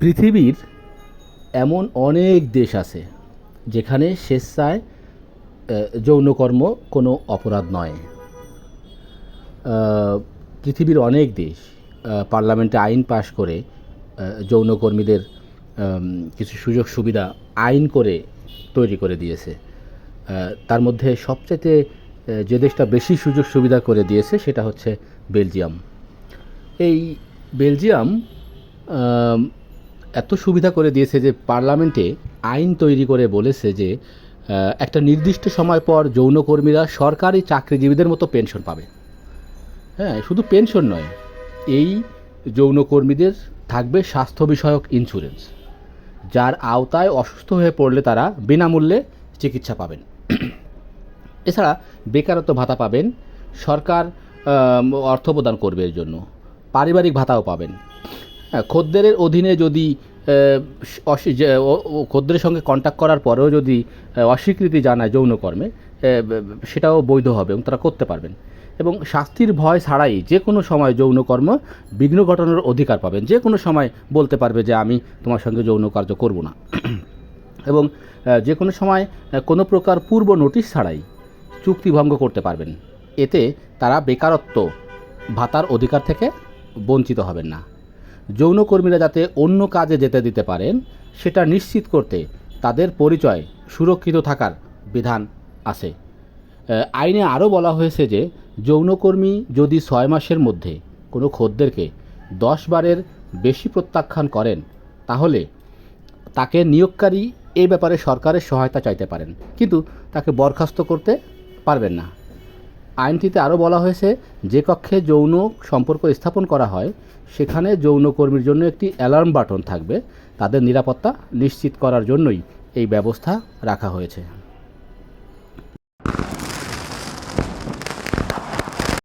পৃথিবীর এমন অনেক দেশ আছে যেখানে স্বেচ্ছায় যৌনকর্ম কোনো অপরাধ নয়। পৃথিবীর অনেক দেশ পার্লামেন্টে আইন পাশ করে যৌনকর্মীদের কিছু সুযোগ সুবিধা আইন করে তৈরি করে দিয়েছে। তার মধ্যে সবচেয়ে যে দেশটা বেশি সুযোগ সুবিধা করে দিয়েছে সেটা হচ্ছে বেলজিয়াম। এই বেলজিয়াম এত সুবিধা করে দিয়েছে যে পার্লামেন্টে আইন তৈরি করে বলেছে যে একটা নির্দিষ্ট সময় পর যৌনকর্মীরা সরকারি চাকরিজীবীদের মতো পেনশন পাবে। হ্যাঁ শুধু পেনশন নয়, এই যৌনকর্মীদের থাকবে স্বাস্থ্য বিষয়ক ইন্স্যুরেন্স যার আওতায় অসুস্থ হয়ে পড়লে তারা বিনামূল্যে চিকিৎসা পাবেন। এছাড়া বেকারত্ব ভাতা পাবেন, সরকার অর্থ প্রদান করবে এর জন্য, পারিবারিক ভাতাও পাবেন। হ্যাঁ খদ্দেরের অধীনে যদি খদ্দের সঙ্গে কন্ট্যাক্ট করার পরেও যদি অস্বীকৃতি জানায় যৌনকর্মে সেটাও বৈধ হবে এবং তারা করতে পারবেন। এবং শাস্তির ভয় ছাড়াই যে কোনো সময় যৌনকর্ম বিঘ্ন ঘটানোর অধিকার পাবেন। যে কোনো সময় বলতে পারবে যে আমি তোমার সঙ্গে যৌন কার্য করব না। এবং যে কোনো সময় কোনো প্রকার পূর্ব নোটিশ ছাড়াই চুক্তি ভঙ্গ করতে পারবেন। এতে তারা বেকারত্ব ভাতার অধিকার থেকে বঞ্চিত হবেন না। যৌনকর্মীরা যাতে অন্য কাজে যেতে দিতে পারেন, সেটা নিশ্চিত করতে তাদের পরিচয় সুরক্ষিত থাকার বিধান আছে। আইনে আরও বলা হয়েছে যে, যৌনকর্মী যদি ছয় মাসের মধ্যে কোনো খদ্দেরকে দশ বারের বেশি প্রত্যাখ্যান করেন, তাহলে তাকে নিয়োগকারী এ ব্যাপারে সরকারের সহায়তা চাইতে পারেন। কিন্তু তাকে বরখাস্ত করতে পারবেন না। আইনটিতে আরও বলা হয়েছে, যে কক্ষে যৌন সম্পর্ক স্থাপন করা হয়, সেখানে যৌনকর্মীর জন্য একটি অ্যালার্ম বাটন থাকবে। তাদের নিরাপত্তা নিশ্চিত করার জন্যই এই ব্যবস্থা রাখা হয়েছে।